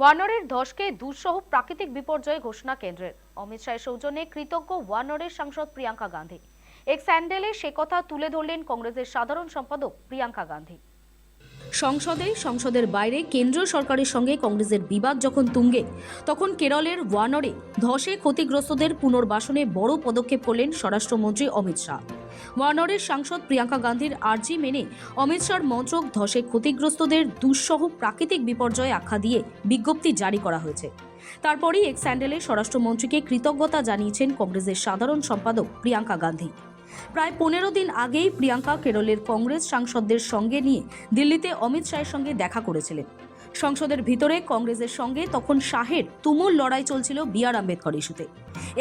ওয়ানরের ধসকে দুঃসহ প্রাকৃতিক বিপর্যয় ঘোষণা কেন্দ্রের। অমিত শাহের সৌজন্যে কৃতজ্ঞ ওয়ানরের সাংসদ প্রিয়াঙ্কা গান্ধী। এক স্যান্ডেলে সে কথা তুলে ধরলেন কংগ্রেসের সাধারণ সম্পাদক প্রিয়াঙ্কা গান্ধী। সংসদে, সংসদের বাইরে, কেন্দ্রীয় সরকারের সঙ্গে কংগ্রেসের বিবাদ যখন তুঙ্গে, তখন কেরলের ওয়ানরে ধসে ক্ষতিগ্রস্তদের পুনর্বাসনে বড় পদক্ষেপ করলেন স্বরাষ্ট্রমন্ত্রী অমিত শাহ। ওয়ানরের সাংসদ প্রিয়াঙ্কা গান্ধীর আর্জি মেনে অমিত শাহর মন্ত্রক ধসে ক্ষতিগ্রস্তদের দুঃসহ প্রাকৃতিক বিপর্যয় আখ্যা দিয়ে বিজ্ঞপ্তি জারি করা হয়েছে। তারপরই এক স্যান্ডেলে স্বরাষ্ট্রমন্ত্রীকে কৃতজ্ঞতা জানিয়েছেন কংগ্রেসের সাধারণ সম্পাদক প্রিয়াঙ্কা গান্ধী। প্রায় পনেরো দিন আগেই প্রিয়াঙ্কা কেরলের কংগ্রেস সাংসদদের সঙ্গে নিয়ে দিল্লিতে অমিত শাহের সঙ্গে দেখা করেছিলেন। সংসদের ভিতরে কংগ্রেসের সঙ্গে তখন শাহের তুমুল লড়াই চলছিল বি আর আম্বেদকর ইস্যুতে।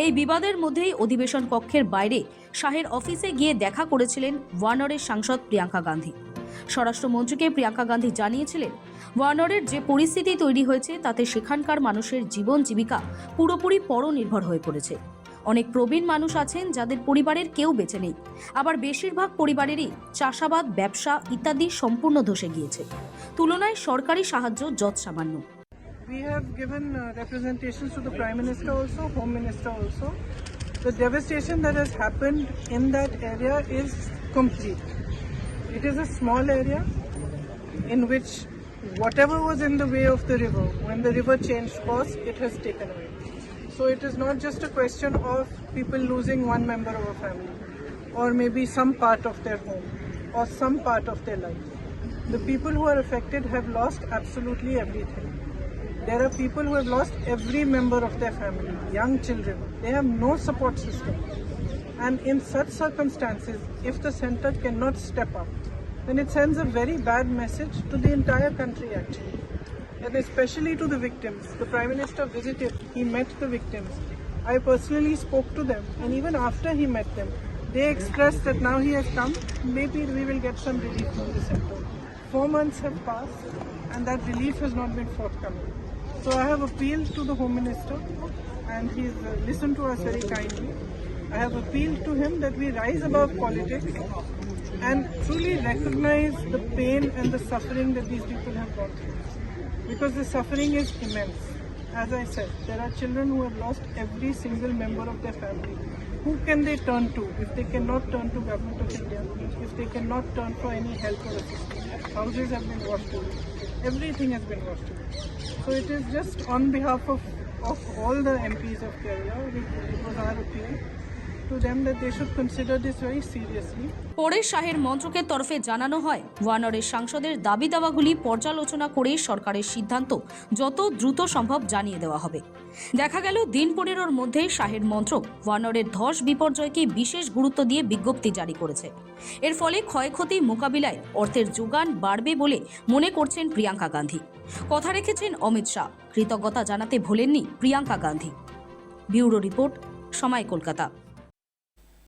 এই বিবাদের মধ্যেই অধিবেশন কক্ষের বাইরে শাহের অফিসে গিয়ে দেখা করেছিলেন ওয়ানরের সাংসদ প্রিয়াঙ্কা গান্ধী। স্বরাষ্ট্রমন্ত্রীকে প্রিয়াঙ্কা গান্ধী জানিয়েছিলেন ওয়ানরের যে পরিস্থিতি তৈরি হয়েছে তাতে সেখানকার মানুষের জীবন জীবিকা পুরোপুরি পরনির্ভর হয়ে পড়েছে। অনেক প্রবীণ মানুষ আছেন যাদের পরিবারের কেউ বেঁচে নেই আবার বেশিরভাগ পরিবারেরই চাষাবাদ ব্যবসা ইত্যাদি সম্পূর্ণ ধসে গিয়েছে তুলনায় সরকারি সাহায্য যৎ সামান্য We have given uh, representations to the Prime Minister also, Home Minister also. The devastation that has happened in that area is complete. It is a small area in which whatever was in the way of the river, when the river changed course, it has taken away. So it is not just a question of people losing one member of a family or maybe some part of their home or some part of their life. The people who are affected have lost absolutely everything. There are people who have lost every member of their family, young children. They have no support system. And in such circumstances, if the center cannot step up, then it sends a very bad message to the entire country actually. And especially to the victims. The Prime Minister visited, he met the victims. I personally spoke to them, and even after he met them, they expressed that now he has come, maybe we will get some relief from the center. Four months have passed, and that relief has not been forthcoming. So I have appealed to the Home Minister, and he's uh, listened to us very kindly. I have appealed to him that we rise above politics and truly recognize the pain and the suffering that these people have gone through. Because the suffering is immense. As I said, there are children who have lost every single member of their family. Who can they turn to if they cannot turn to government of India? If they cannot turn for any help or assistance? Houses have been washed away. Everything has been washed away. So it is just on behalf of, of all the MPs of Kerala, it was our appeal পরে শাহের মন্ত্রকের তরফে জানানো হয়, ওয়ানরের সাংসদের দাবি দাওয়াগুলি পর্যালোচনা করে সরকারের সিদ্ধান্ত যত দ্রুত সম্ভব জানিয়ে দেওয়া হবে। দেখা গেল দিন পনেরোর মধ্যে শাহের মন্ত্রক ওয়ানরের ধস বিপর্যয়কে বিশেষ গুরুত্ব দিয়ে বিজ্ঞপ্তি জারি করেছে। এর ফলে ক্ষয়ক্ষতি মোকাবিলায় অর্থের যোগান বাড়বে বলে মনে করছেন প্রিয়াঙ্কা গান্ধী। কথা রেখেছেন অমিত শাহ। কৃতজ্ঞতা জানাতে ভোলেননি Priyanka Gandhi. Bureau report, Samay Kolkata.